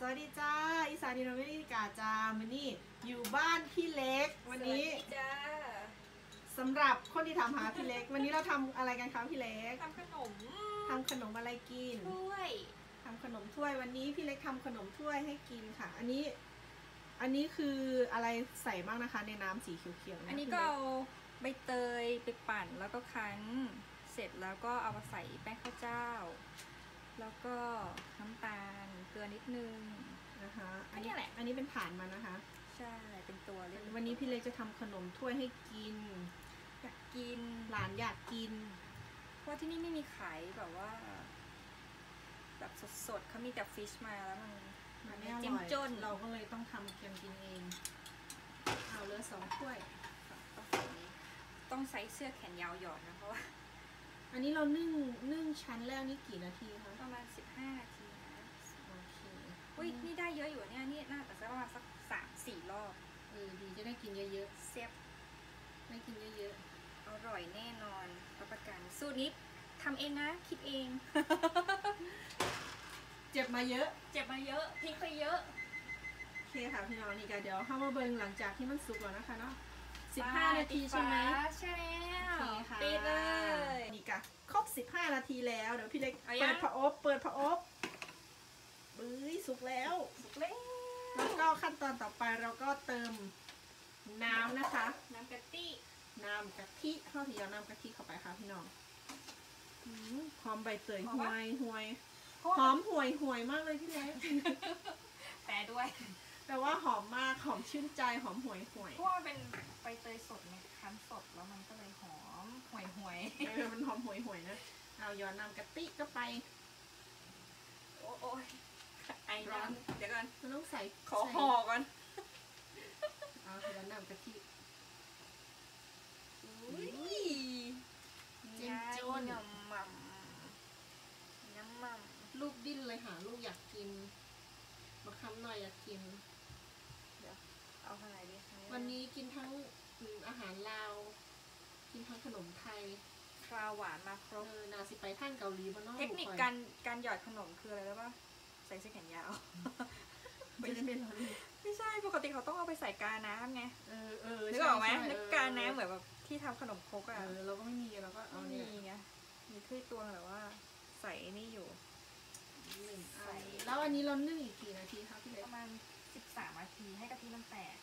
สวัสดีจ้า อีสานดิโนเมริกาจ้ามันนี่อยู่บ้านพี่เล็ก วันนี้สวัสดีจ้าสำหรับคนที่ทำหาพี่เล็ก วันนี้เราทำอะไรกันคะพี่เล็กทำขนมทำขนมอะไรกินถ้วยทำขนมถ้วยวันนี้พี่เล็กทำขนมถ้วยให้กินค่ะ อันนี้ อันนี้คืออะไรใส่บ้างนะคะ ในน้ำสีเขียวๆเยอันนี้พี่ก็เล็เอาใบเตยไปปั่นแล้วก็คั้น เสร็จแล้วก็เอามาใส่แป้งข้าวเจ้า แล้วก็น้ำตาลเกลือนิดนึงนะคะ อันนี้แหละ อันนี้เป็นฐานมันนะคะ ใช่ เป็นตัวเล็กวันนี้พี่เล็กจะทำขนมถ้วยให้กิน อยากกิน หลานอยากกิน เพราะที่นี่ไม่มีขายแบบว่า แบบสดๆเขามีแต่ฟิชมาแล้วมันมัมันนไม่ไม่อเจ้ร่มอยจนเราก็เลยต้องทำเกียมกินเอง เอาเหลือสองถ้วย ต้องใส่เสื้อแขนยาวหยอดนะเพราะว่า อันนี้เรานึ่งนึ่งชั้นแล้วนี่กี่นาทีคะ ประมาณ 15 นาทีนะโอเคอุ้ยนี่ได้เยอะอยู่เนี่ยนี่น่าจะประมาณสักสามสี่รอบเออดีจะได้กินเยอะเซ็บๆได้กินเยอะอร่อยแน่นอนรับประกันสูตรนี้ทำเองนะ คิดเอง ๆ เจ็บมาเยอะ เจ็บมาเยอะทิ้งไปเยอะ โอเคค่ะพี่น้องนี่กันเดี๋ยวเข้ามาเบิงหลังจากที่มันสุกแล้วนะคะเนาะ สิบห้านาทีใช่ไหมใช่แล้วโอเคค่ะปิดเลยนี่กะครบสิบห้านาทีแล้วเดี๋ยวพี่เล็กเอายัเปิงดผาอบเปิดผาอบเบ้ยสุกแล้วสุกแล้วแล้วก็ขั้นตอนต่อไปเราก็เติมน้ำนะคะ น้ำกะทิน้ำกะทิข้าวที่เอาน้ำกะทิเข้าไปค่ะพี่น้องอืมหอมใบเตยหอห่มวปะยห่วยเพราะหว่าอมห่วยห่วยมากเลยพี่เล็กแปรด้วย แปลว่าหอมมาก หอมชื่นใจ หอมห่วยห่วยเพราะว่ามันเป็นใบเตยสดไงคั้นสดแล้วมันก็เลยหอมห่วยห่วยเออมันหอมห่วยห่วยนะ เอาย้อนน้ำกะทิก็ไป โอ้โอ้ยไอร้อนเดี๋ยวก่อนมันต้องใส่ขอใส่ห่อก่อน เอาย้อนน้ำกะทิอุ้ยเจ้มจนยำหม่ำยำหม่ำลูกดิ้นเลยค่ะลูกอยากกินมาคำหน่อยอยากกิน เอาขนาดนี้คะวันนี้กินทั้งอืมอาหารลาว กินทั้งขนมไทยคราวหวานมาครเอบอนาสิไปท่านเกาหลีบ้านนอกเทคนิคการการหยอดขนมคืออะไรรู้ป่ะใส่เสื้อแขนยาวไม่ได้เป็นหรอไม่ใช่ปกติเขาต้องเอาไปใส่กาน้ำไงเออเออนึกออกไหมใช่ใช่นึกกาน้ำเหมือนแบบที่ทำขนมครกเออะอเราก็ไม่มีเราก็เอาไม่เนี่ยมีไงมีถ้วยตวงแบบว่า ใส่นี่อยู่หนึ่งใส่อันแล้วอันนี้เรานึ่งอีกกี่นาทีคะพี่เล็กประมาณ13นาทีให้กะทิมันแตก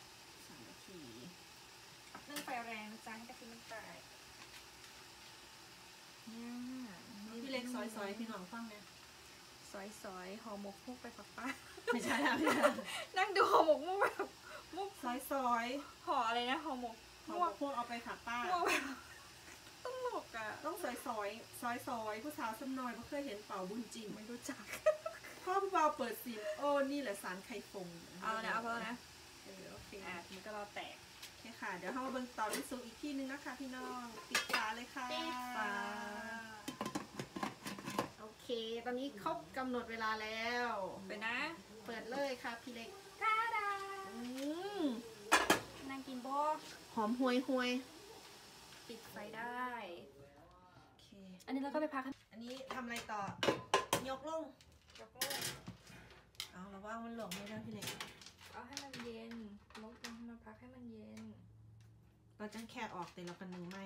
สามนาทีนึ่งไฟแรงนะจ๊ะให้กะทิมันแตกเนี่ยพี่เล็กซอยซอยๆพี่น้องฟังเนี่ยซอยซอยๆห่อหมกมุกไปฝักป้าไม่ใช่แล้วพี่นั่งดูห่อหมกมุกแบบมุกซอยซอยห่ออะไรนะห่อหมกๆพม่ววกงพวกเอาไปผักป้าม่วงแบบตลกอะต้องซอยซอยซอยซอยๆผู้สาวสำน้อยเพราะเคยเห็นเป่าบุญจริงไม่รู้จักพ่อผู้เบาเปิดซิมโอ้นี่แหละสารไข่ฟงเอานะเอาพอแล้วนะ เออโอเคอะมันก็รอแตกโอเคค่ะ เดี๋ยวเรามาเบิ่งต่อที่ซุปอีกที่นึงนะคะ พี่น้องปิดฝาเลยค่ะปิดฝา โอเค ตอนนี้ครบกำหนดเวลาแล้ว ไปนะเปิดเลยค่ะพี่เล็กตาดาอืมนั่งกินโบหอมห่วยห่วยปิดไฟได้ โอเค อันนี้เราก็ไปพักอันนี้ทำอะไรต่อ ยกลง ยกเลิกเอาแล้วว่ามันหลงไม่ได้พี่เล็ก เอาให้มันเย็นลบลงให้มันพักให้มันเย็น เราจะแค่ออกแต่เรากันหนึ่งไหม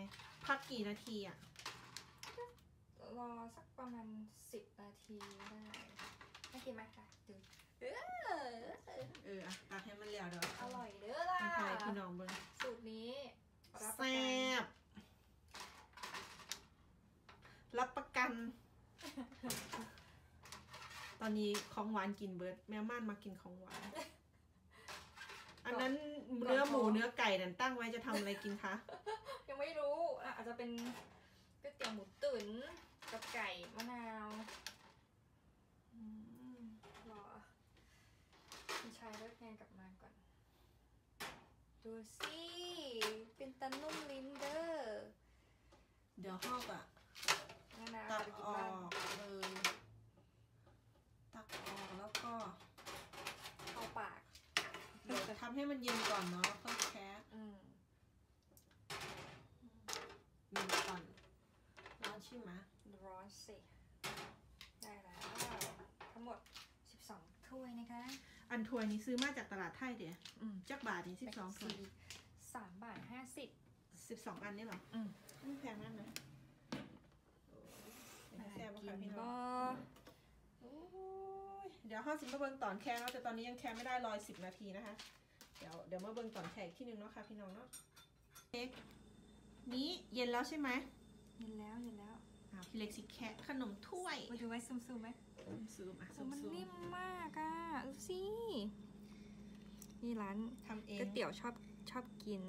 พักกี่นาทีอะรอสักประมาณสิบนาทีได้ไม่กินไหมคะดูเออเอออะตักให้มันเหลวเดี๋ยวอร่อยเด้อล่ะให้ทายพี่น้องเบิ่งสูตรนี้รับประแซ่กันบรับประกัน ตอนนี้ของหวานกินเบิร์ดแม่ม่านมากินของหวาน อันนั้นเนื้อหมูเนื้อไก่นั่นตั้งไว้จะทำอะไรกินคะ ยังไม่รู้อะอาจจะเป็นก๋วยเตี๋ยวหมูตุ๋นกับไก่มะนาวอืมรอคุณชายเลิกงานกลับมาก่อน ดูสิเป็นตานุ่มลิ้นเด้อเดี๋ยวหอกอะมะนาวตักไปกิอนบ้างอกเลย ตักออกแล้วก็เข้าปาก เดี๋ยวจะทำให้มันเย็นก่อนเนาะค่อยแคะอืมเย็นก่อนร้อนใช่ไหมร้อนสิ ได้แล้ว ทั้งหมด 12 ถ้วยนะคะอันถ้วยนี้ซื้อมาจากตลาดไทยเดี๋ยวอืมจักบาทนี่สิบสองถ้วยสามบาทห้าสิบสิบสองอันนี่เหรออืมไม่แพงมากนะแซ่บกิค่ะนพี่น้ก็องโอ้ย เดี๋ยวห้าสิบมาเบิ่งตอนแค่เนาะแต่ตอนนี้ยังแค่ไม่ได้รอยสิบนาทีนะคะ เดี๋ยวเดี๋ยวมาเบิ่งตอนแค่อีกที่หนึ่งเนาะค่ะพี่น้องเนาะเค้กนี้เย็นแล้วใช่ไหมเย็นแล้วเย็นแล้วอ่าพี่เล็กสิแคะขนมถ้วยมาดูไว้ซูมซูมๆไหมซูมอะโอ้ซูมมันซูมนิ่มมากอะดูสินี่ร้านทำเองก๋วยเตี๋ยวชอบชอบกิน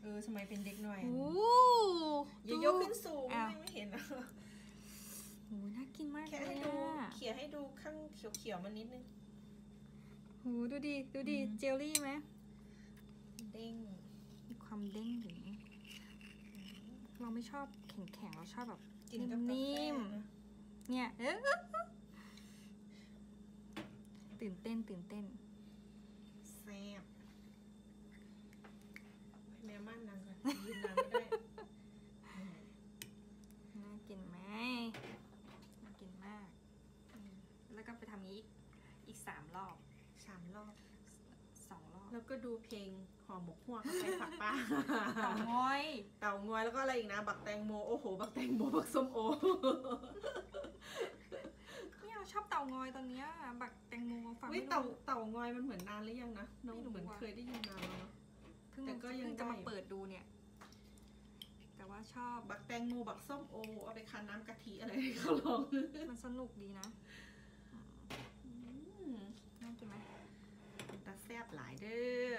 เออสมัยเป็นเด็กหน่อยโอ้อย่ายกขึ้นสูงอ้าวไม่ไม่เห็นอะโห น่ากินมากแค่เลยให้ดูอะเขี่ยให้ดูข้างเขียวๆมันนิดนึง โหดูดิ ดูดิ อืม เจลลี่ไหม เด้งมีความเด้งถึงเราไม่ชอบแข็งๆ เราชอบแบบกินกับกาแฟนิ่มนะเนี่ยเออตื่นเต้นตื่นเต้น แซ่บให้แม่มั่นนางก่อนยืนนานไม่ได้ น่ากินไหมน่ากินมาก แล้วก็ไปทำนี้ อีกอีกสามรอบสามรอบ สองรอบแล้วก็ดูเพลงห่อหมกหัวกับไปผักป้าต่อง้อย เต่างอยแล้วก็อะไรอีกนะ บักแตงโมโอ้โห บักแตงโมบักส้มโอเนี่ยชอบเต่างอยตอนเนี้ยบักแตงโมฟังวิไม่เต่ารู้เต่างอยมันเหมือนนานหรือยังนะน้องไม่รู้เหมือนว่ะเคยได้ยินนานแล้วเนอะ เพิ่งแต่ก็ยังเพิ่งจะมาได้อยู่เปิดดูเนี่ย แต่ว่าชอบบักแตงโมบักส้มโอเอาไปคั้นน้ำกะทิอะไรให้เขาลอง มันสนุกดีนะอืมน่า กินไหมตาแซบหลายเด้อ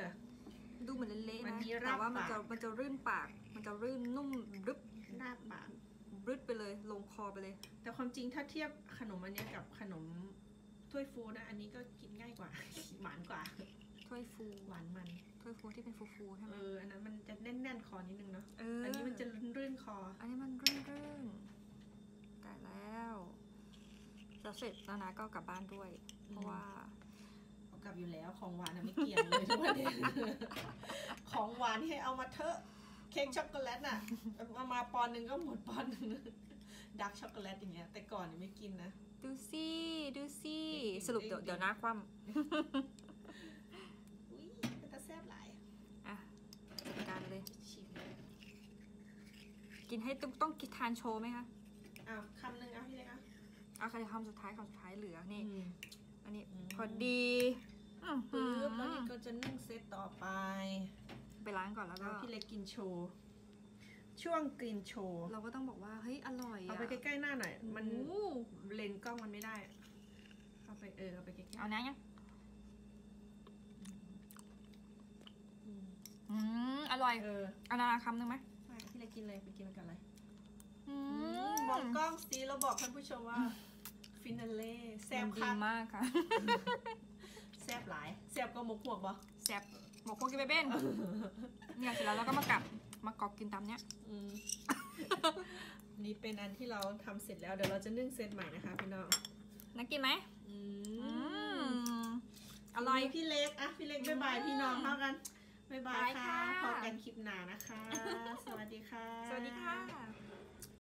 ดูเหมือนเละมันๆนะมีแต่รากว่ามันปาก จะมันจะรื่นปาก มันจะรื่นนุ่มรึบหน้าปากรึดไปเลย ลงคอไปเลย แต่ความจริงถ้าเทียบขนมอันเนี้ยกับขนมถ้วยฟูนะ อันนี้ก็กินง่ายกว่า หวานกว่า ถ้วยฟูหวานมัน ถ้วยฟูที่เป็นฟูๆใช่ไหมเอออันนั้นมันจะแน่นๆ คอนิดนึงเนาะ เอออัอันนี้มันจะรื่นๆคอ อันนี้มันรื่นๆตายแล้ว จะเสร็จแล้วนะก็กลับบ้านด้วย เพราะว่าเอา กลับอยู่แล้วของหวานอะไม่เกี่ยงเลยทุกวันนี้ของหวานให้เอามาเถอะเค้กช็อกโกแลตน่ะเอามาปอนด์หนึ่งก็หมดปอนด์หนึ่งดาร์กช็อกโกแลตอย่างเงี้ย แต่ก่อนเนี่ยไม่กินนะ ดูสิดูสิเด็กๆสรุปเดี๋ยวเด็กๆเดี๋ยวนะคว่อุ้ยมันจะแซ่บหลายำอะจัดการเลยชิมเลยกินให้ต้องต้องกินทานโชว์ไหมคะอ้าวคำหนึ่งอะพี่เล็กอะเอาคำสุดท้ายคำสุดท้ายเหลือนี่อืมอันนี้อืมพอดี อื้อหืปึ๊อบแล้วนี่ก็จะนึ่งเซตต่อไปไปล้างก่อนแล้วแล้ก็วพี่เล็กกินโชว์ช่วงกินโชว์เราก็ต้องบอกว่าเฮ้ยอร่อยเอาอะไปใกล้ๆหน้าหน่อย มันโอ้โหเลนส์กล้องมันไม่ได้เอาไปเออเอาไปใกล้ๆเอานะยังอืมอืมอร่อยเออเอานาคำหนึ่งไหมไม่พี่เล็กกินเลยไปกินกันเลยอืมองกล้องสิเราบอกท่านผู้ชมว่าฟินาเล่แซ่บมันดีคักมากค่ะ แซ่บหลายแซ่บก็หมกหวกบ่แซ่บบอกพวกกินไปเป็นเนี่ยเสร็จแล้วเราก็มากลับมากรอกกินตามเนี้ยอืมนี่เป็นอันที่เราทำเสร็จแล้วเดี๋ยวเราจะนึ่งเซตใหม่นะคะพี่น้องน่ากินไหมอือืมมอร่อย พี่เล็กอะพี่เล็กบ๊ายบายพี่น้องเท่ากันบ๊ายบายบายค่ะค่ะ พอกันคลิปหน้านะคะ สวัสดีค่ะ สวัสดีค่ะ